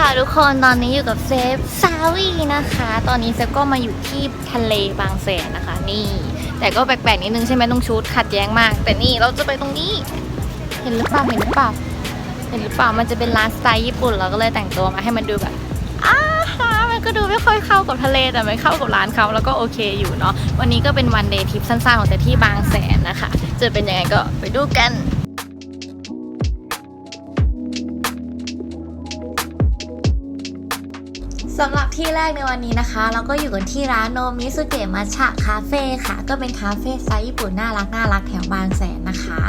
ค่ะทุกคนตอนนี้อยู่กับเซฟซาวีนะคะ ตอนนี้เซฟก็มาอยู่ที่ทะเลบางแสนนะคะ นี่ แต่ก็แปลกๆนิดนึงใช่ไหมต้องชุดขัดแย้งมาก แต่นี่เราจะไปตรงนี้ เห็นหรือเปล่าเห็นหรือเปล่าเห็นหรือเปล่ามันจะเป็นร้านสไตล์ญี่ปุ่นเราก็เลยแต่งตัวมาให้มันดูแบบอ้าฮะมันก็ดูไม่ค่อยเข้ากับทะเลแต่มันเข้ากับร้านเขาแล้วก็โอเคอยู่เนาะวันนี้ก็เป็นวันเดย์ทริปสั้นๆของแต่ที่บางแสนนะคะจะเป็นยังไงก็ไปดูกัน สำหรับที่แรกในวันนี้นะคะ เราก็อยู่กันที่ร้านโนมิสุเกะมัชชะคาเฟ่ค่ะ ก็เป็นคาเฟ่สไตล์ญี่ปุ่นน่ารักน่ารักแถวบางแสนนะคะ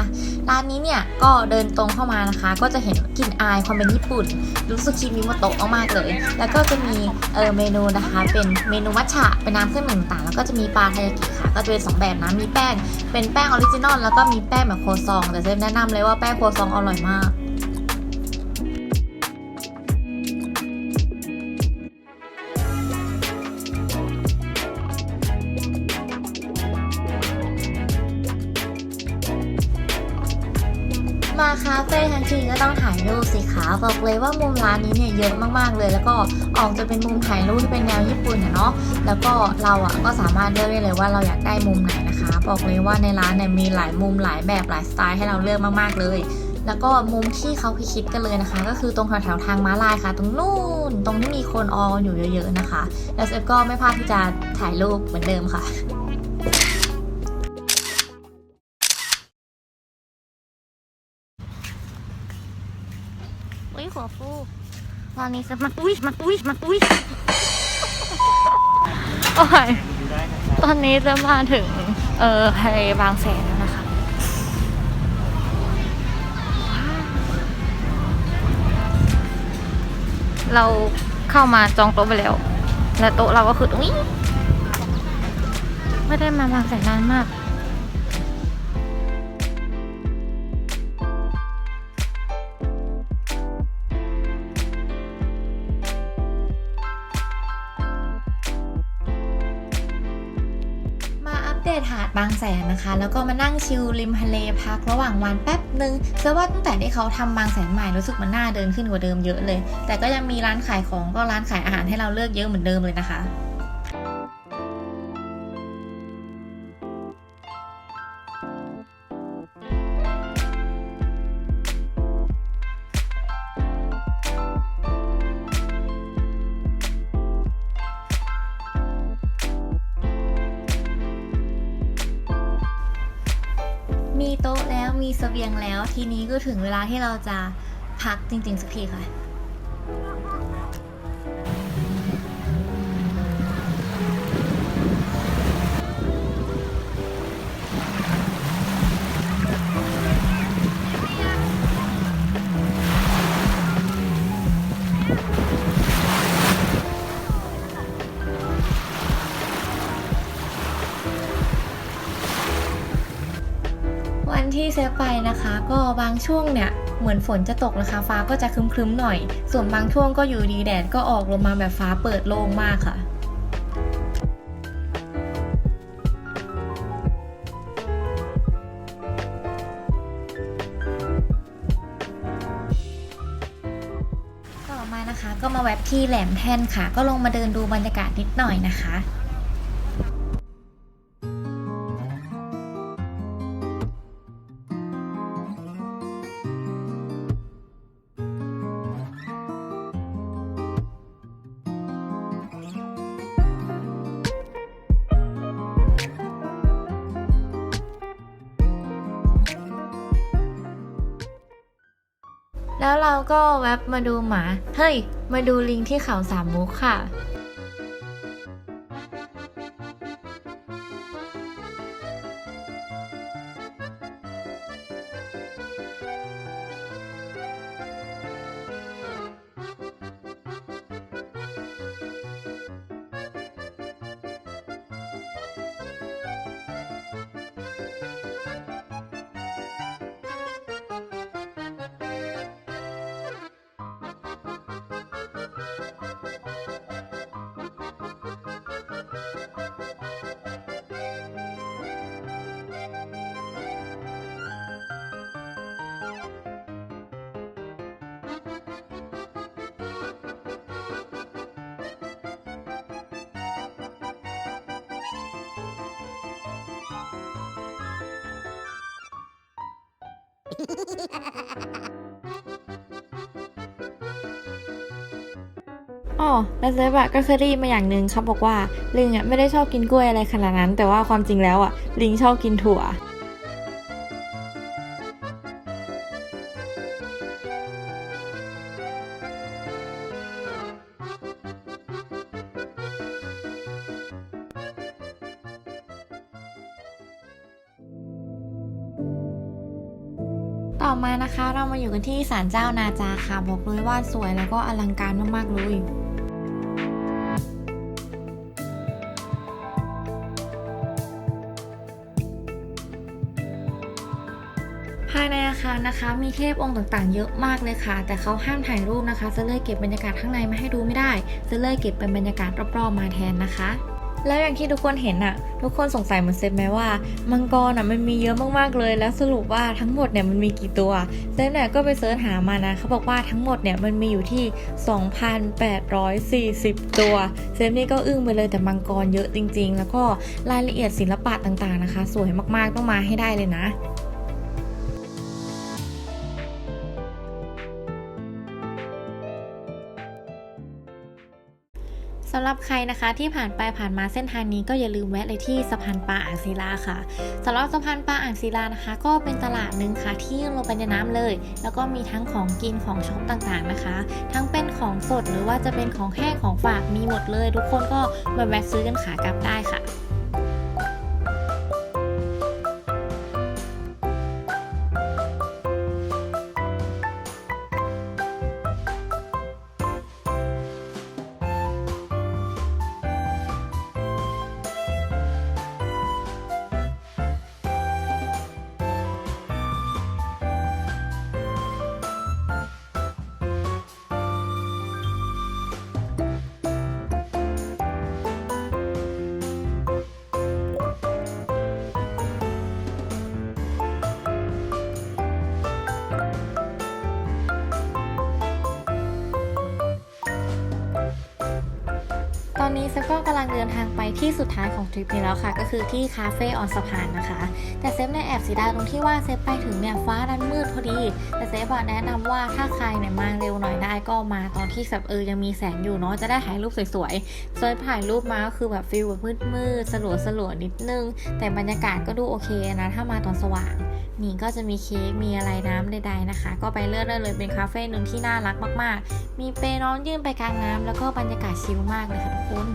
ร้านนี้เนี่ยก็เดินตรงเข้ามานะคะ ก็จะเห็นกลิ่นอายความเป็นญี่ปุ่น รู้สึกคิมิโมโตะมากเลย แล้วก็จะมีเออเมนูนะคะ เป็นเมนูมัชชะเป็นน้ำเครื่องดื่มต่างๆแล้วก็จะมีปลาทายากิค่ะ ก็จะเป็นสองแบบนะมีแป้งเป็นแป้งออริจินอลแล้วก็มีแป้งแบบโคซองแต่เซฟแนะนำเลยว่าแป้งโคซองอร่อยมาก มาคาเฟ่ทั้งทีก็ต้องถ่ายรูปสิคะบอกเลยว่ามุมร้านนี้เนี่ยเยอะมากๆเลย แล้วก็ออกจะเป็นมุมถ่ายรูปที่เป็นแนวญี่ปุ่นอะเนาะแล้วก็เราอะก็สามารถเลือกได้เลยว่าเราอยากได้มุมไหนนะคะ บอกเลยว่าในร้านเนี่ยมีหลายมุมหลายแบบหลายสไตล์ให้เราเลือกมากๆเลย แล้วก็มุมที่เขาพิคิดกันเลยนะคะ ก็คือตรงแถวๆทางม้าลายค่ะ ตรงนู่นตรงที่มีคนอออยู่เยอะ ๆนะคะแล้วเซฟก็ไม่พลาดที่จะถ่ายรูปเหมือนเดิมค่ะ หัวฟูตอนนี้จะมาอุ้ยมาอุ้ยมาอุ้ยโอ้ยตอนนี้จะมาถึง เออทะเลบางแสนแล้วนะคะ เราเข้ามาจองโต๊ะไปแล้ว และโต๊ะเราก็คือตรงนี้ ไม่ได้มาบางแสนนานมาก ดตหาดบางแสนนะคะ แล้วก็มานั่งชิลริมทะเลพักระหว่างวันแป๊บหนึ่งเชื่อว่าตั้งแต่ที่เขาทำบางแสนใหม่รู้สึกมันน่าเดินขึ้นกว่าเดิมเยอะเลย แต่ก็ยังมีร้านขายของก็ร้านขายอาหารให้เราเลือกเยอะเหมือนเดิมเลยนะคะ มีเสบียงแล้ว ทีนี้ก็ถึงเวลาที่เราจะพักจริงๆสักทีค่ะ ที่เซฟไปนะคะ ก็บางช่วงเนี่ยเหมือนฝนจะตกนะคะ ฟ้าก็จะครึ้มๆหน่อย ส่วนบางช่วงก็อยู่ดีแดดก็ออกลงมาแบบฟ้าเปิดโล่งมากค่ะต่อมานะคะก็มาแวะที่แหลมแท่นค่ะ ก็ลงมาเดินดูบรรยากาศนิดหน่อยนะคะ แล้วเราก็แวบมาดูหมา เฮ้ย มาดูลิงที่เขาสามมุกค่ะ「 อ๋อแล้วเซฟอะก็เคยได้มาอย่างหนึ่งครับบอกว่าลิงอะไม่ได้ชอบกินกล้วยอะไรขนาดนั้น แต่ว่าความจริงแล้วอะลิงชอบกินถั่ว อมานะคะเรามาอยู่กันที่ศาลเจ้านาจาค่ะ บอกเลยว่าสวยแล้วก็อลังการมากๆเลยภายในอาคารนะคะมีเทพองค์ต่างๆ เยอะมากเลยค่ะ แต่เขาห้ามถ่ายรูปนะคะจะเลยเก็บบรรยากาศข้างในมาให้ดูไม่ได้จะเลยเก็บเป็นบรรยากาศรอบๆมาแทนนะคะ แล้วอย่างที่ทุกคนเห็นอะทุกคนสงสัยเหมือนเซฟไหมว่า มังกรอะมันมีเยอะมากๆเลย แล้วสรุปว่าทั้งหมดเนี่ยมันมีกี่ตัวเซฟเนี่ยก็ไปเสิร์ชหามานะเขาบอกว่าทั้งหมดเนี่ยมันมีอยู่ที่ 2,840 ตัว เซฟนี่ก็อึ้งไปเลยแต่มังกรเยอะจริง ๆ แล้วก็รายละเอียดศิลปะต่างๆนะคะ สวยมากๆต้องมาให้ได้เลยนะำหรับใครนะคะที่ผ่านไปผ่านมาเส้นทางนี้ก็อย่าลืมแวะเลยที่สะพานปลาอ่างศิลาค่ะสำหรับสะพานปลาอ่างศิลานะคะ ก็เป็นตลาดหนึ่งค่ะที่ลงไปในน้ำเลย แล้วก็มีทั้งของกินของช็อปต่างๆนะคะ ทั้งเป็นของสดหรือว่าจะเป็นของแห้งของฝากมีหมดเลย ทุกคนก็มาแวะซื้อกันขากลับได้ค่ะ เซฟก็กำลังเดินทางไปที่สุดท้ายของทริปนี้แล้วค่ะ ก็คือที่คาเฟ่ออนสะพานนะคะ แต่เซฟเนี่ยแอบเสียดายตรงที่ว่าเซฟไปถึงเนี่ยฟ้าดันมืดพอดี แต่เซฟอะแนะนำว่าถ้าใครเนี่ยมาเร็วหน่อยได้ก็มาตอนที่แบบเออยังมีแสงอยู่เนาะจะได้ถ่ายรูปสวยๆเซฟถ่ายรูปมาก็คือแบบฟิลแบบมืดๆสลัวสลัวๆนิดนึง แต่บรรยากาศก็ดูโอเคนะถ้ามาตอนสว่างนี่ก็จะมีเค้กมีอะไรน้ำใดๆนะคะ ก็ไปเลือกได้เลยเป็นคาเฟ่หนึ่งที่น่ารักมากๆ มีเปน้องยื่นไปกลางน้ำแล้วก็บรรยากาศชิลมากเลยค่ะทุกคน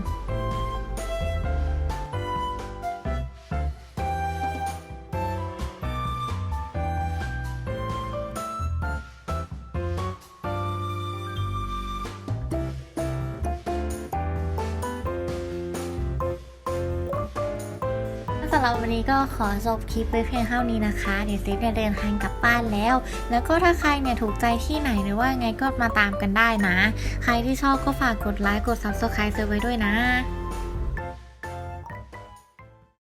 สำหรับวันนี้ก็ขอจบคลิปไปเพียงเท่านี้นะคะ เดี๋ยวเซฟจะเดินทางกลับบ้านแล้ว แล้วก็ถ้าใครเนี่ยถูกใจที่ไหนหรือว่าไงก็มาตามกันได้นะ ใครที่ชอบก็ฝากกดไลค์กด subscribe เซฟไว้ด้วยนะ